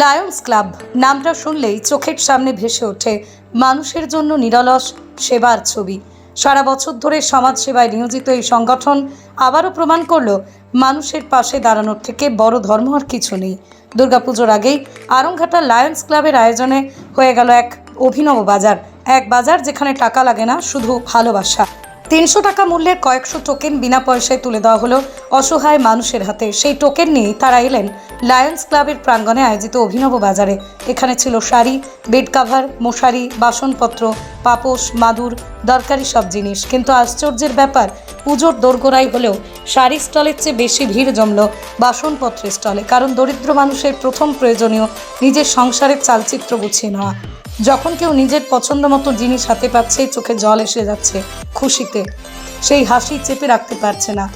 Lions club নামটা শুনলেই চোখের সামনে ভেসে ওঠে মানুষের জন্য নিরলস সেবার ছবি। সারা বছর ধরে সমাজ সেবায় নিয়োজিত এই সংগঠন আবারও প্রমাণ করল মানুষের পাশে দাঁড়ানোর থেকে বড় ধর্ম আর কিছু নেই। দুর্গাপুজোর আগেই আরংঘাটা লায়ন্স ক্লাবের আয়োজনে হয়ে গেল এক অভিনব বাজার। এক বাজার যেখানে টাকা লাগে না, শুধু ভালোবাসা। তিনশো টাকা মূল্যের কয়েকশো টোকেন বিনা পয়সায় তুলে দেওয়া হলো। অসহায় মানুষের হাতে সেই টোকেন নিয়েই তারা এলেন লায়ন্স ক্লাবের প্রাঙ্গণে আয়োজিত অভিনব বাজারে। এখানে ছিল শাড়ি বেড কাভার মশারি, বাসনপত্র, পাপোশ, মাদুর, দরকারি সব জিনিস। কিন্তু আশ্চর্যের ব্যাপার, পুজোর দোরগোড়াই হলেও শাড়ি স্টলের চেয়ে বেশি ভিড় জমল বাসনপত্রের স্টলে, কারণ দরিদ্র মানুষের প্রথম প্রয়োজনীয় নিজের সংসারের চালচিত্র গুছিয়ে নেওয়া। যখন কেউ নিজের পছন্দ মতো জিনিস হাতে পাচ্ছে, চোখে জল এসে যাচ্ছে খুশিতে। সেই হাসি চেপে রাখতে পারছে না।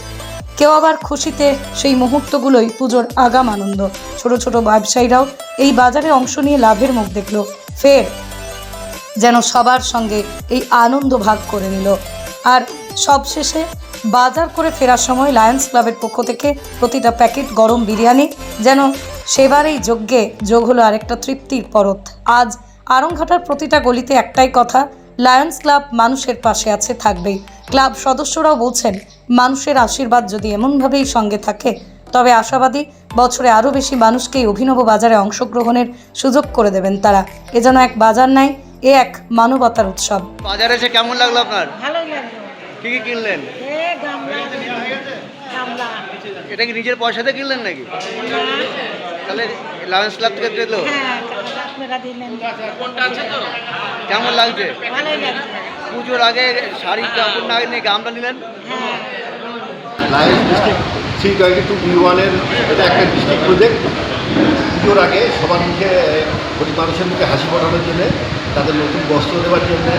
কেউ আবার খুশিতে সেই মুহূর্তগুলোই পুজোর আগাম আনন্দ। ছোট ছোট ব্যবসায়ীরাও এই বাজারে অংশ নিয়ে লাভের মুখ দেখল। ফের যেন সবার সঙ্গে এই আনন্দ ভাগ করে নিল। আর সবশেষে বাজার করে ফেরার সময় লায়ন্স ক্লাবের পক্ষ থেকে প্রতিটা প্যাকেট গরম বিরিয়ানি, যেন সেবার এই যজ্ঞে যোগ হলো আরেকটা তৃপ্তির পরত। আজ আরংঘাটার প্রতিটা গলিতে একটাই কথা লায়ন্স ক্লাব মানুষের পাশে আছে থাকবেই। ক্লাব সদস্যরাও বলছেন মানুষের আশীর্বাদ যদি এমনভাবেই সঙ্গে থাকে তবে আশাবাদী বছরে আরও বেশি মানুষকে অভিনব বাজারে অংশগ্রহণের সুযোগ করে দেবেন তারা। এ যেন এক বাজার নাই এ এক মানবতার উৎসব। বাজারে এসে কেমন লাগল আপনার? ভালোই লাগল। কি কি কিনলেন? এ গামলা। গামলা। এটা কি নিজের পয়সাতে কিনলেন নাকি? তাহলে লায়ন্স ক্লাব থেকে দিল হ্যাঁ। কেমন লাগছে? পুজোর আগে শাড়ি কাপড় না নিয়ে গামটা নিলেন? হ্যাঁ। Lions district three twenty two B ওয়ানের এটা একটা ডিস্ট্রিক্ট প্রজেক্ট পুজোর আগে সবার মুখে গরিব মানুষের মুখে হাসি ফোটানোর জন্যে তাদের নতুন বস্ত্র দেওয়ার জন্যে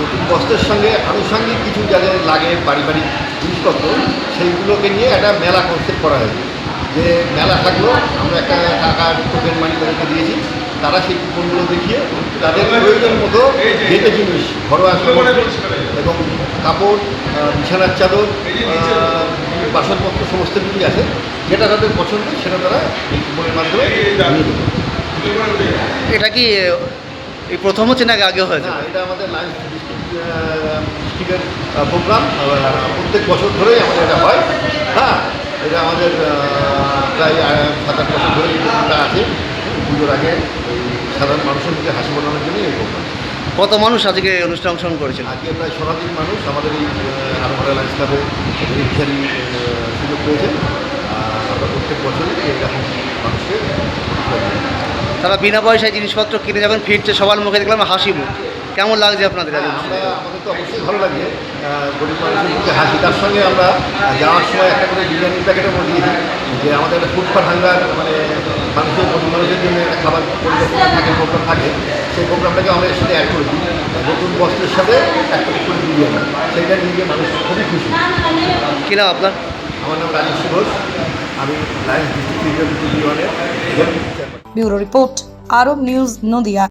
নতুন বস্ত্রের সঙ্গে আনুষঙ্গিক কিছু যাদের লাগে পারিবারিক জিনিসপত্র সেইগুলোকে নিয়ে একটা মেলা কনসেপ্ট করা হয়েছে। যে মেলা থাকল আমরা একটা টাকার টোকেন মানি তাদেরকে দিয়েছি। তারা সেই কুপনগুলো দেখিয়ে তাদের প্রয়োজন মতো যেতে জিনিস ঘরোয়া এবং কাপড় বিছানার চাদর বাসনপত্র সমস্ত কিছুই আছে। যেটা তাদের পছন্দ সেটা তারা এই কুপনের মাধ্যমে নিয়ে এটা কি এই প্রথম হচ্ছে নাকি আগে হয়েছে? না এটা আমাদের ডিস্ট্রিক্টের প্রোগ্রাম। প্রত্যেক বছর ধরেই আমাদের এটা হয়। হ্যাঁ এটা আমাদের প্রায় সাত আট বছর ধরে এই আছে। পুজোর আগে সাধারণ মানুষের মুখে হাসি ফোটানোর জন্য এই প্রোগ্রাম। কত মানুষ আজকে অনুষ্ঠানে অংশগ্রহণ করেছিল? আজকে প্রায় শতাধিক মানুষ আমাদের এই আরমারা লাইন্স ক্লাবে রিক্সারি সুযোগ পেয়েছে। আমরা প্রত্যেক বছরই এরকম মানুষকে তারা বিনা পয়সায় জিনিসপত্র কিনে যাবেন ফিরছে সবার মুখে দেখলাম হাসি মুখ। কেমন লাগছে আপনাদের হ্যাঁ, আমরা আমাদের তো অবশ্যই ভালো লাগে। গরিব মানুষের মুখে হাসি। তার সঙ্গে আমরা যাওয়ার সময় একটা করে বিরিয়ানির প্যাকেটও দিয়েছি যে আমাদের একটা ফুড হাঙ্গার মানে মানুষের মানুষের জন্য একটা খাবার পরিকল্পনা থাকে প্রোগ্রাম থাকে সেই প্রোগ্রামটাকে আমরা এর সাথে অ্যাড করে দিই নতুন বস্ত্রের সাথে অ্যাড করে দিই আমরা সেইটা নিয়ে মানুষ খুবই খুশি। কি নাম আপনার? আমার নাম রাজেশ ঘোষ। আমি লাইফ ডিস্ট্রিক্ট ইউনিয়নের bureau report Arab news Nadia.